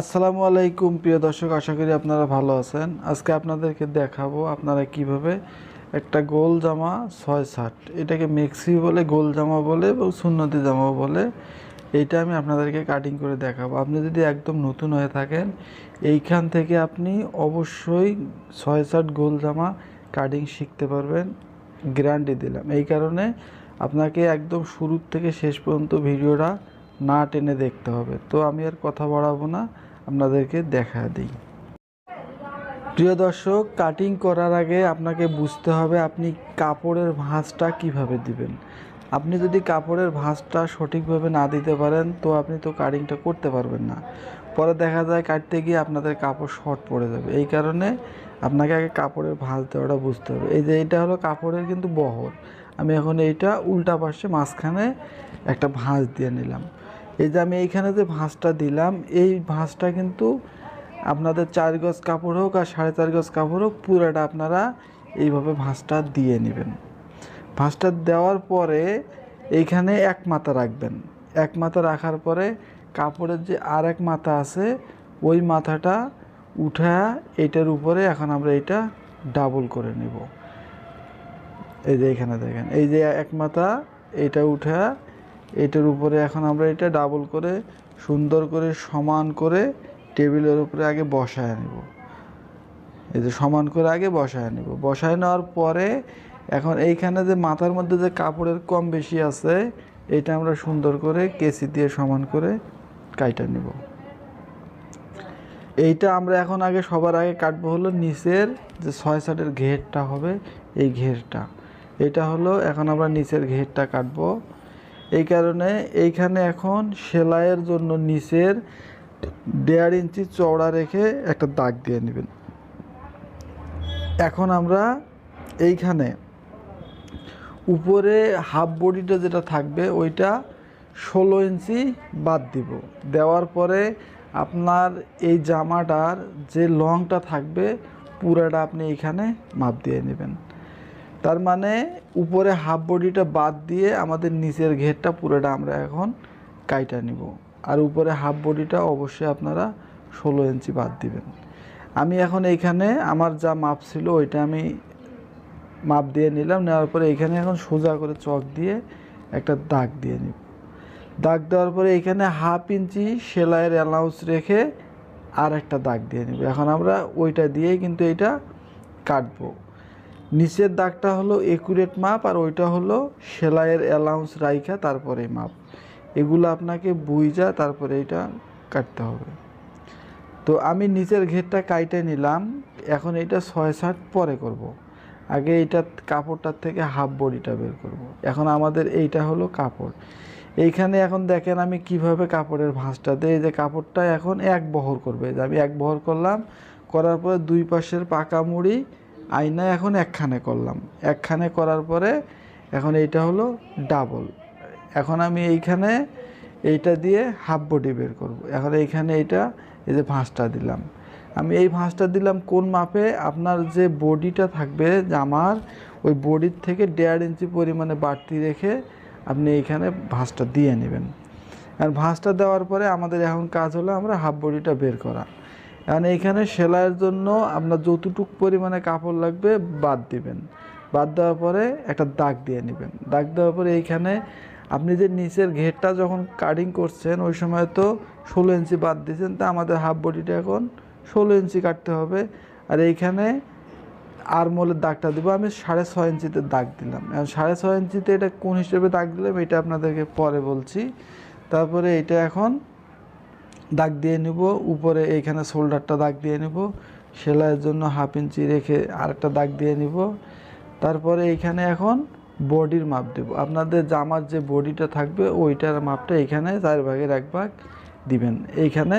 আসসালামু আলাইকুম, প্রিয় দর্শক, আশা করি আপনারা ভালো আছেন। আজকে আপনাদেরকে দেখাবো আপনারা কীভাবে একটা গোল জামা ছয় ষাট এটাকে মেক্সি বলে, গোল জামা বলে এবং সুন্নতি জামা বলে, এইটা আমি আপনাদেরকে কাটিং করে দেখাবো। আপনি যদি একদম নতুন হয়ে থাকেন, এইখান থেকে আপনি অবশ্যই ছয় ষাট গোল জামা কাটিং শিখতে পারবেন। গ্যারান্টি দিলাম। এই কারণে আপনাকে একদম শুরুর থেকে শেষ পর্যন্ত ভিডিওটা না টেনে দেখতে হবে। তো আমি আর কথা বাড়াবো না। আপনাদেরকে দেখা দিই। প্রিয় দর্শক কাটিং করার আগে আপনাকে বুঝতে হবে আপনি কাপড়ের ভাঁজটা কীভাবে দিবেন। আপনি যদি কাপড়ের ভাঁজটা সঠিকভাবে না দিতে পারেন, তো আপনি তো কাটিংটা করতে পারবেন না। পরে দেখা যায় কাটতে গিয়ে আপনাদের কাপড় শর্ট পড়ে যাবে। এই কারণে আপনাকে আগে কাপড়ের ভাঁজ দেওয়াটা বুঝতে হবে। এই যে এটা হলো কাপড়ের কিন্তু বহর। আমি এখন এইটা উল্টা পাশে মাঝখানে একটা ভাঁজ দিয়ে নিলাম। এই যে আমি এইখানে যে ভাঁজটা দিলাম, এই ভাঁজটা কিন্তু আপনাদের চার গজ কাপড় হোক আর সাড়ে চার গজ কাপড় হোক, পুরাটা আপনারা এইভাবে ভাঁজটা দিয়ে নেবেন। ভাঁজটা দেওয়ার পরে এইখানে এক মাথা রাখবেন। এক মাথা রাখার পরে কাপড়ের যে আর এক মাথা আছে, ওই মাথাটা উঠা এটার উপরে এখন আমরা এটা ডাবল করে নেব। এই যে এখানে দেখেন, এই যে এক মাথা এটা উঠা এটার উপরে এখন আমরা এটা ডাবল করে, সুন্দর করে সমান করে টেবিলের উপরে আগে বসায় নেব। এই যে সমান করে আগে বসায় নেব। বসায় নেওয়ার পরে এখন এইখানে যে মাথার মধ্যে যে কাপড়ের কম বেশি আছে, এটা আমরা সুন্দর করে কেসি দিয়ে সমান করে কাইটা নেব। এইটা আমরা এখন আগে সবার আগে কাটবো হলো নিচের যে ছয় সাটের ঘেরটা হবে, এই ঘেরটা। এটা হলো এখন আমরা নিচের ঘেরটা কাটবো। এই কারণে এইখানে এখন সেলাইয়ের জন্য নিচের দেড় ইঞ্চি চওড়া রেখে একটা দাগ দিয়ে নেবেন। এখন আমরা এইখানে উপরে হাফ বডিটা যেটা থাকবে ওইটা ষোলো ইঞ্চি বাদ দিব। দেওয়ার পরে আপনার এই জামাটার যে লংটা থাকবে পুরাটা আপনি এইখানে মাপ দিয়ে নেবেন। তার মানে উপরে হাফ বডিটা বাদ দিয়ে আমাদের নিচের ঘেরটা পুরোটা আমরা এখন কাইটা নিব। আর উপরে হাফ বডিটা অবশ্যই আপনারা ষোলো ইঞ্চি বাদ দিবেন। আমি এখন এইখানে আমার যা মাপ ছিল ওইটা আমি মাপ দিয়ে নিলাম, নেওয়ার পরে এখানে এখন সোজা করে চক দিয়ে একটা দাগ দিয়ে নিব। দাগ দেওয়ার পরে এখানে হাফ ইঞ্চি সেলাইয়ের অ্যালাউন্স রেখে আর একটা দাগ দিয়ে নিব। এখন আমরা ওইটা দিয়েই কিন্তু এটা কাটবো। নিচের দাগটা হলো একুরেট মাপ আর ওইটা হলো সেলাইয়ের অ্যালাউন্স রাইখা, তারপরে মাপ। এগুলো আপনাকে বুঝা তারপরে এটা কাটতে হবে। তো আমি নিচের ঘেরটা কাইটে নিলাম। এখন এটা ছয় ষাট পরে করব। আগে এইটা কাপড়টার থেকে হাফ বডিটা বের করব। এখন আমাদের এইটা হলো কাপড়। এইখানে এখন দেখেন আমি কীভাবে কাপড়ের ভাঁজটা দিই। যে কাপড়টা এখন এক বহর করবে। যে আমি এক বহর করলাম, করার পরে দুই পাশের পাকা মুড়ি আয়না এখন একখানে করলাম। একখানে করার পরে এখন এইটা হলো ডাবল এখন আমি এইখানে এইটা দিয়ে হাফ বডি বের করব। এখন এইখানে এইটা, এই যে ভাঁজটা দিলাম। আমি এই ভাঁজটা দিলাম কোন মাপে? আপনার যে বডিটা থাকবে জামার ওই বডির থেকে দেড় ইঞ্চি পরিমাণে বাড়তি রেখে আপনি এইখানে ভাঁজটা দিয়ে নেবেন। আর ভাঁজটা দেওয়ার পরে আমাদের এখন কাজ হলো আমরা হাফ বডিটা বের করা। এখন এইখানে সেলাইয়ের জন্য আপনার যতটুক পরিমাণে কাপড় লাগবে বাদ দিবেন। বাদ দেওয়ার পরে একটা দাগ দিয়ে নেবেন। দাগ দেওয়ার পরে এইখানে আপনি যে নিচের ঘেরটা যখন কাটিং করছেন, ওই সময় তো ষোলো ইঞ্চি বাদ দিয়েছেন, তা আমাদের হাফ বডিটা এখন ষোলো ইঞ্চি কাটতে হবে। আর এইখানে আর মোলের দাগটা দিব, আমি সাড়ে ছয় ইঞ্চিতে দাগ দিলাম। এখন সাড়ে ছয় ইঞ্চিতে এটা কোন হিসেবে দাগ দিলাম, এটা আপনাদেরকে পরে বলছি। তারপরে এটা এখন দাগ দিয়ে নিব, উপরে এইখানে শোল্ডারটা দাগ দিয়ে নিব, সেলাইয়ের জন্য হাফ ইঞ্চি রেখে আরেকটা দাগ দিয়ে নিব। তারপরে এইখানে এখন বডির মাপ দেব। আপনাদের জামার যে বডিটা থাকবে, ওইটার মাপটা এখানে চার ভাগের এক ভাগ দিবেন। এইখানে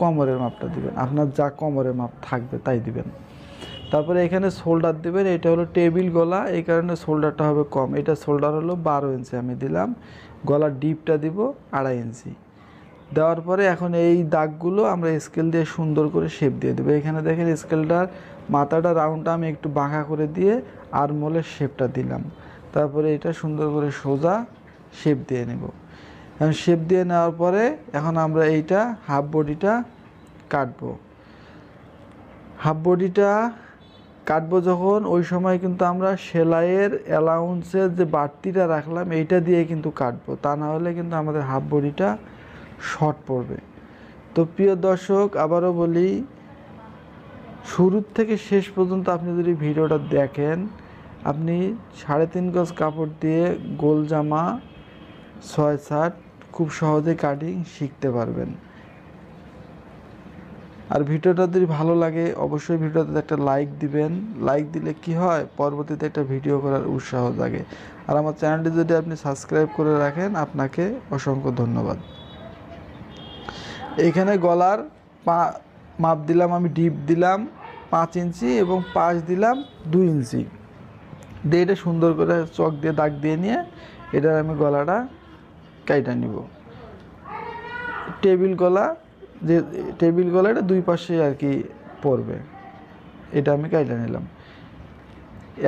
কোমরের মাপটা দিবেন। আপনার যা কোমরের মাপ থাকবে তাই দিবেন। তারপরে এখানে শোল্ডার দেবেন, এটা হলো টেবিল গলা, এই কারণে শোল্ডারটা হবে কম। এটা শোল্ডার হলো বারো ইঞ্চি আমি দিলাম। গলার ডিপটা দিব আড়াই ইঞ্চি। দেওয়ার পরে এখন এই দাগগুলো আমরা স্কেল দিয়ে সুন্দর করে শেপ দিয়ে দেবো। এখানে দেখেন স্কেলটার মাথাটা রাউন্ডটা আমি একটু বাঁকা করে দিয়ে আর মোলের শেপটা দিলাম। তারপরে এটা সুন্দর করে সোজা শেপ দিয়ে নেব। এখন শেপ দিয়ে নেওয়ার পরে এখন আমরা এইটা হাফ বডিটা কাটবো। হাফ বডিটা কাটবো যখন, ওই সময় কিন্তু আমরা সেলাইয়ের অ্যালাউন্সের যে বাড়তিটা রাখলাম, এইটা দিয়ে কিন্তু কাটবো। তা না হলে কিন্তু আমাদের হাফ বডিটা শর্ট পড়বে। তো প্রিয় দর্শক, আবারও বলি, শুরুর থেকে শেষ পর্যন্ত আপনি যদি ভিডিওটা দেখেন, আপনি সাড়ে তিন গজ কাপড় দিয়ে গোল জামা, ছয় শার্ট খুব সহজে কাটিং শিখতে পারবেন। আর ভিডিওটা যদি ভালো লাগে, অবশ্যই ভিডিওতে একটা লাইক দিবেন। লাইক দিলে কি হয়? পরবর্তীতে একটা ভিডিও করার উৎসাহ জাগে। আর আমার চ্যানেলটি যদি আপনি সাবস্ক্রাইব করে রাখেন, আপনাকে অসংখ্য ধন্যবাদ। এখানে গলার পা, মাপ দিলাম আমি ডিপ দিলাম পাঁচ ইঞ্চি এবং পাশ দিলাম দুই ইঞ্চি। দিয়ে এটা সুন্দর করে চক দিয়ে দাগ দিয়ে নিয়ে এটার আমি গলাটা কাইটা নিব। টেবিল গলা, যে টেবিল গলাটা দুই পাশে আর কি পড়বে, এটা আমি কাইটা নিলাম।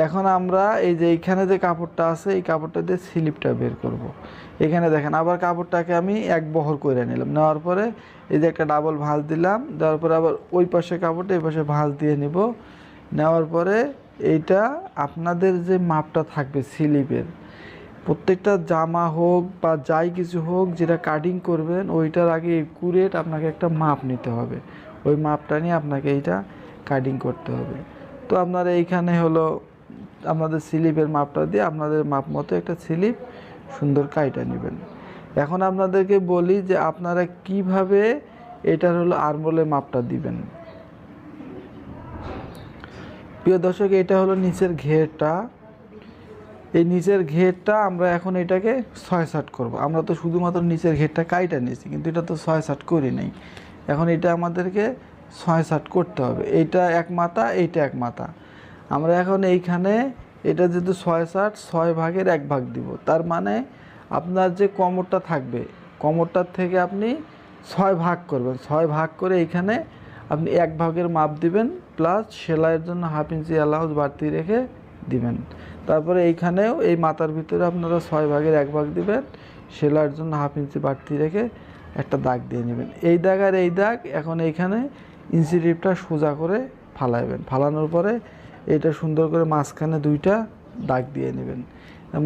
এখন আমরা এই যে এইখানে যে কাপড়টা আছে, এই কাপড়টা দিয়ে স্লিপটা বের করব। এখানে দেখেন, আবার কাপড়টাকে আমি এক বহর করে নিলাম। নেওয়ার পরে এই যে একটা ডাবল ভাঁজ দিলাম, দেওয়ার পরে আবার ওই পাশে কাপড়টা এই পাশে ভাঁজ দিয়ে নিব। নেওয়ার পরে এইটা আপনাদের যে মাপটা থাকবে স্লিপের, প্রত্যেকটা জামা হোক বা যাই কিছু হোক, যেটা কাটিং করবেন, ওইটার আগে কুরেট আপনাকে একটা মাপ নিতে হবে। ওই মাপটা নিয়ে আপনাকে এইটা কাটিং করতে হবে। তো আপনার এইখানে হলো আপনাদের স্লিপের মাপটা দিয়ে আপনাদের মাপ মতো একটা স্লিপ সুন্দর কাইটা নেবেন। এখন আপনাদেরকে বলি যে আপনারা কীভাবে এটার হলো আরমোলের মাপটা দিবেন। প্রিয় দর্শক, এটা হলো নিচের ঘেরটা। এই নিচের ঘেরটা আমরা এখন এটাকে ছয় সাট করব। আমরা তো শুধুমাত্র নিচের ঘেরটা কাইটা নিয়েছি, কিন্তু এটা তো ছয় সাট করি নাই। এখন এটা আমাদেরকে ছয় সাট করতে হবে। এইটা এক মাথা, এইটা এক মাথা। আমরা এখন এইখানে এটা যেহেতু ছয় ষাট, ছয় ভাগের এক ভাগ দিব। তার মানে আপনার যে কোমরটা থাকবে, কোমরটার থেকে আপনি ছয় ভাগ করবেন। ছয় ভাগ করে এইখানে আপনি এক ভাগের মাপ দিবেন প্লাস সেলাইয়ের জন্য হাফ ইঞ্চি অ্যালাউন্স বাড়তি রেখে দিবেন। তারপরে এইখানেও এই মাথার ভিতরে আপনারা ছয় ভাগের এক ভাগ দিবেন, সেলাইয়ের জন্য হাফ ইঞ্চি বাড়তি রেখে একটা দাগ দিয়ে নেবেন। এই দাগ আর এই দাগ এখন এইখানে ইঞ্চিটিভটা সোজা করে ফালাইবেন। ফালানোর পরে এটা সুন্দর করে মাঝখানে দুইটা দাগ দিয়ে নেবেন।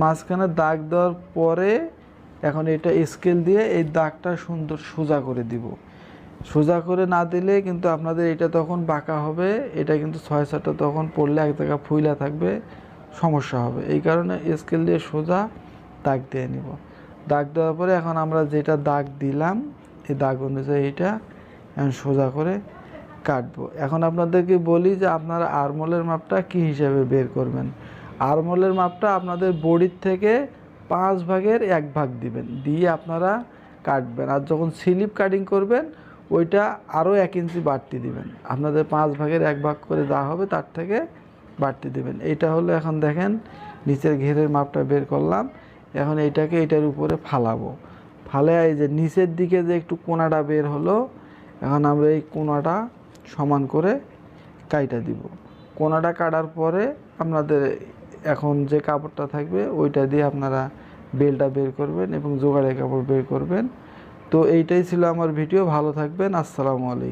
মাঝখানে দাগ দেওয়ার পরে এখন এটা স্কেল দিয়ে এই দাগটা সুন্দর সোজা করে দিব। সোজা করে না দিলে কিন্তু আপনাদের এটা তখন বাঁকা হবে, এটা কিন্তু ছয় সাতটা তখন পড়লে এক জায়গা ফুইলা থাকবে, সমস্যা হবে। এই কারণে স্কেল দিয়ে সোজা দাগ দিয়ে নিব। দাগ দেওয়ার পরে এখন আমরা যেটা দাগ দিলাম, এই দাগ অনুযায়ী এটা এখন সোজা করে কাটবো। এখন আপনাদেরকে বলি যে আপনারা আরমোলের মাপটা কি হিসাবে বের করবেন? আরমোলের মাপটা আপনাদের বডির থেকে পাঁচ ভাগের এক ভাগ দিবেন, দিয়ে আপনারা কাটবেন। আর যখন স্লিপ কাটিং করবেন, ওইটা আরও এক ইঞ্চি বাড়তি দিবেন। আপনাদের পাঁচ ভাগের এক ভাগ করে যা হবে তার থেকে বাড়তি দিবেন। এইটা হলো এখন দেখেন, নিচের ঘেরের মাপটা বের করলাম। এখন এইটাকে এটার উপরে ফালাবো। ফালে এই যে নিচের দিকে যে একটু কোনাটা বের হলো, এখন আমরা এই কোনাটা সমান করে কাইটা দিব। কোনাটা কাটার পরে আপনাদের এখন যে কাপড়টা থাকবে, ওইটা দিয়ে আপনারা বেলটা বের করবেন এবং জোগাড়ের কাপড় বের করবেন। তো এইটাই ছিল আমার ভিডিও, ভালো থাকবেন, আসসালামু আলাইকুম।